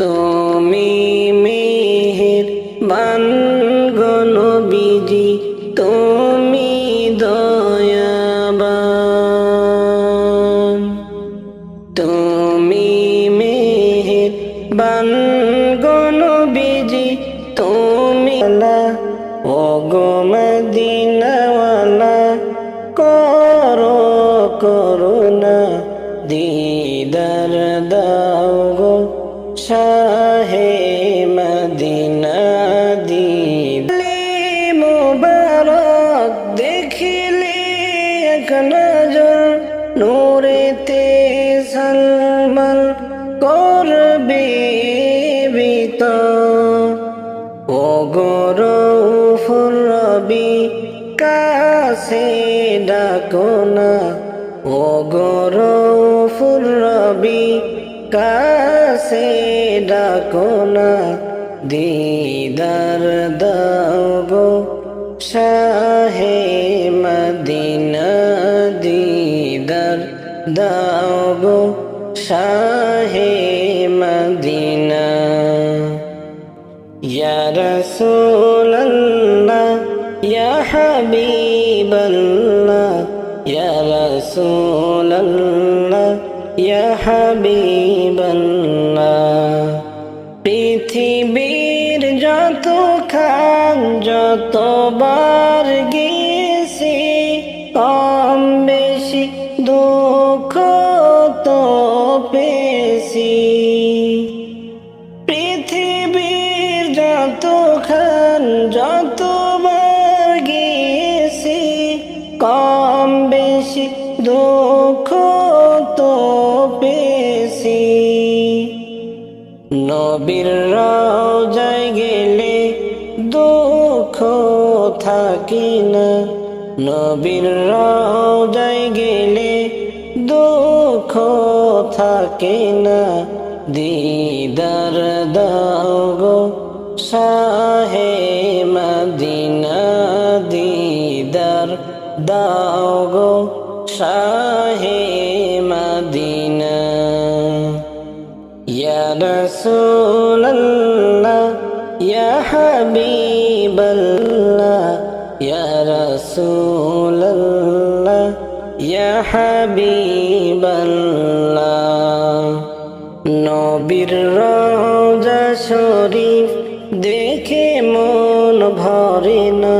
তুমি মেহের বান গণবিজি তুমি দয়াবান। তুমি মেহের বান গণবিজি তুমি ও গো নজর নূরেতে সলমল করবে বিতর ও গরফুর রবি, কাছে ডাকো না। ও গরফুর রবি, কাছে ডাকো দিদার দাও শাহে মদিনা। দাও শাহে মদিনা। ইয়া রাসূলুল্লাহ, ইয়া হাবিবাল্লাহ, ইয়া রাসূলুল্লাহ, ইয়া হাবিবাল্লাহ। পৃথিবীর যত খান যত বা নবীর রওজায় গেলে দুঃখ থাকি না। নবীর রওজায় গেলে দুঃখ থাকে না। দিদার দাও গো শাহে মদিনা, দিদার দাও গো রসুল্লাহ ইয়া হাবিবাল্লাহ, ইয়া রসুল্লাহ ইয়া হাবিবাল্লাহ। নবীর রোজা শরীফ দেখে মন ভরে না।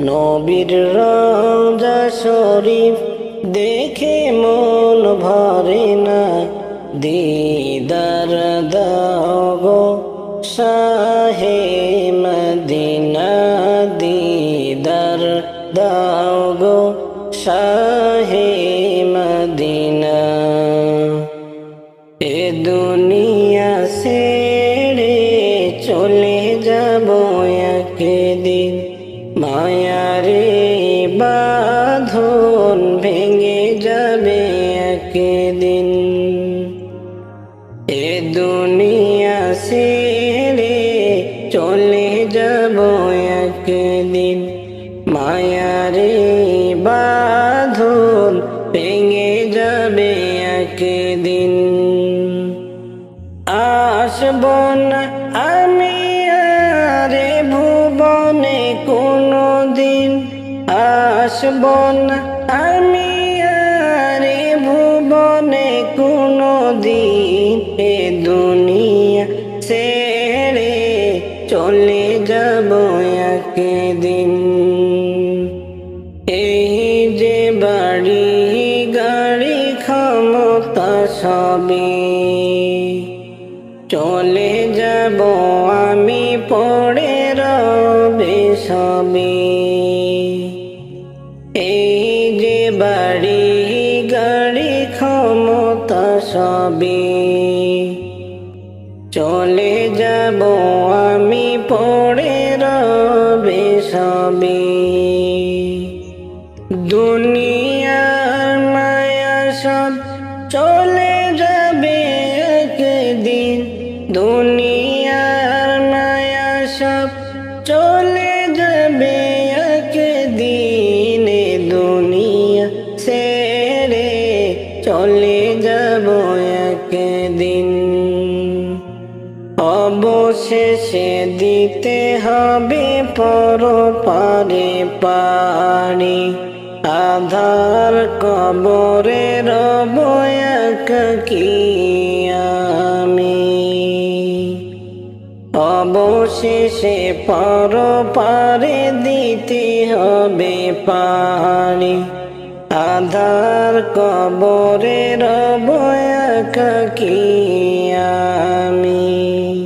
নবীর রোজা শরীফ দেখে মন ভরে না। দিয়ে দিদার দাও গো শাহে মদিনা দিদার দাও গো শাহে মদিনা এ দুনিয়া ছেড়ে চলে যাব একদিন মায়ারে বাঁধন এ দুনিয়া ছেড়ে চলে যাব একদিন। মায়ারে বাঁধন ভেঙে যাবে একদিন। আসব না আমি আরে ভুবনে কোনো দিন আসব না আমি চলে যাব একদিন। এই যে বাড়ি, গাড়ি, ক্ষমতা সবে চলে যাব আমি, পড়ে রবে সবে এই যে বাড়ি, গাড়ি, ক্ষমতা সবে চলে যাব আমি পড়ে রবে সবে। দুনিয়ার মায়া সব চলে অবশেষে দিতে হবে পর পারে পারি আধার কবরে রব কি আমি। অবশেষে পর পারে দিতে হবে পারি আধার কবরে রব কি আমি।